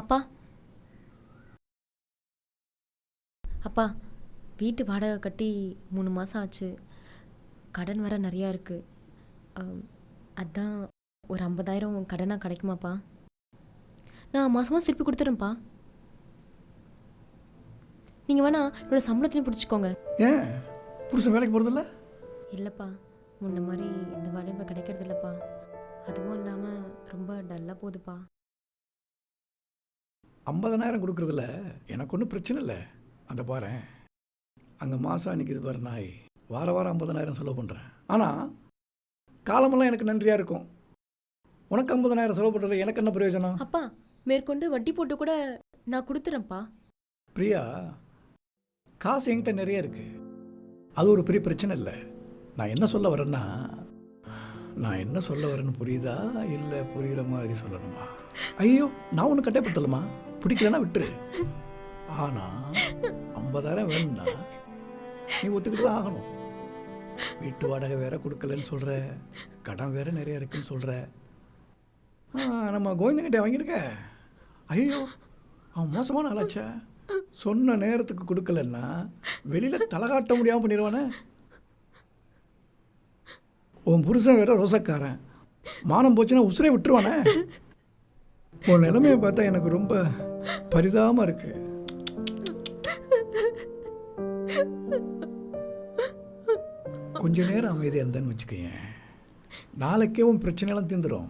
அப்பா. அப்பா வீட்டு வாடகை கட்டி மூணு மாதம் ஆச்சு. கடன் வர நிறையா இருக்குது அதான் ஒரு ஐம்பதாயிரம் கடனாக கிடைக்குமாப்பா? நான் மாதம் மாதம் திருப்பி கொடுத்துறேன்ப்பா. நீங்கள் வேணா என்னோட சம்பளத்தையும் பிடிச்சிக்கோங்க. ஏன்? புருஷன் வேலைக்கு போகிறதில்ல இல்லைப்பா முன்ன மாதிரி எந்த வேலையும் இப்போ கிடைக்கிறது இல்லைப்பா அதுவும் இல்லாமல் ரொம்ப டல்லாக போகுதுப்பா. ஐம்பதனாயிரம் கொடுக்குறதுல எனக்கு ஒன்றும் பிரச்சனை இல்லை. அந்த பாரேன் அங்கே மாதம் நிற்கிது பாரு நாய். வார வாரம் ஐம்பதனாயிரம் செலவு பண்ணுறேன் ஆனால் காலமெல்லாம் எனக்கு நன்றியாக இருக்கும். உனக்கு ஐம்பதனாயிரம் செலவு பண்ணுறதுல எனக்கு என்ன பிரயோஜனம்? அப்பா மேற்கொண்டு வட்டி போட்டு கூட நான் கொடுத்துறேன்ப்பா. பிரியா காசு என்கிட்ட நிறைய இருக்கு. அது ஒரு பெரிய பிரச்சனை இல்லை. நான் என்ன சொல்ல வரேன்னா நான் என்ன சொல்ல வரேன்னு புரியுதா? இல்லை புரிகிற மாதிரி சொல்லணுமா? ஐயோ நான் ஒன்றும் கட்டப்படுத்தலமா பிடிக்கலன்னா விட்டுரு. ஆனால் ஐம்பதாயிரம் வேணும்னா நீ ஒத்துக்கிட்டு தான் ஆகணும். வீட்டு வாடகை வேற கொடுக்கலன்னு சொல்கிற கடன் வேற நிறைய இருக்குன்னு சொல்கிற நம்ம கோவிந்தங்கிட்ட வாங்கியிருக்க. ஐயோ அவன் மோசமான ஆளாச்சே. சொன்ன நேரத்துக்கு கொடுக்கலன்னா வெளியில் தலை காட்ட முடியாமல் பண்ணிடுவானே உன் புருஷன் வேற ரோசக்காரன். மானம் போச்சுன்னா உசுரே விட்டுருவானே. உன் நிலைமையை பார்த்தா எனக்கு ரொம்ப பரிதாபமாக இருக்கு. கொஞ்ச நேரம் அமைதியாக இருந்தேன்னு வச்சுக்கோங்க நாளைக்கே உன் பிரச்சனையெல்லாம் தீர்ந்துடும்